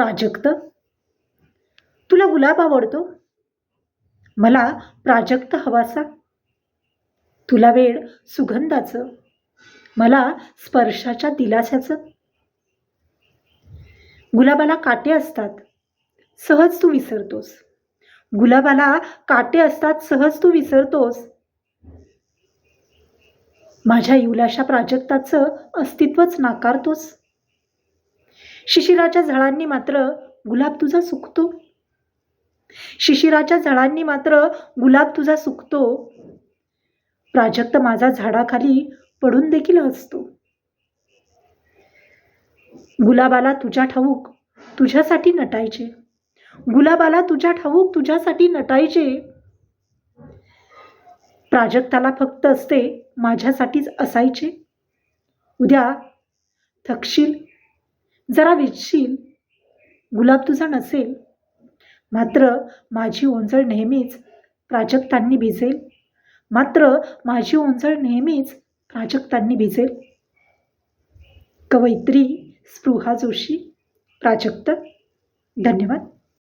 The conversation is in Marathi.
प्राजक्त? तुला गुलाब आवडतो? मला प्राजक्त हवासा. तुला वेळ सुगंधाचं. मला स्पर्शाच्या दिलासाचं गुलाबाला काटे असतात सहज तू विसरतोस. गुलाबाला काटे असतात सहज तू विसरतोस. माझ्या युलाशा प्राजक्ताचं अस्तित्वच नाकारतोस. शिशिराच्या झळांनी मात्र गुलाब तुझा सुकतो. शिशिराच्या झळांनी मात्र गुलाब तुझा सुकतो. प्राजक्त माझा झाडाखाली पडून देखील हसतो. गुलाबाला तुझ्या ठाऊक तुझ्यासाठी नटायचे. गुलाबाला तुझ्या ठाऊक तुझ्यासाठी नटायचे. प्राजक्ताला फक्त असते माझ्यासाठीच असायचे. उद्या थकशील जरा विजशील गुलाब तुझा नसेल? मात्र माझी ओंजळ नेहमीच प्राजक्तांनी भिजेल. मात्र माझी ओंजळ नेहमीच प्राजक्तांनी भिजेल. कवयित्री स्पृहा जोशी प्राजक्त. धन्यवाद.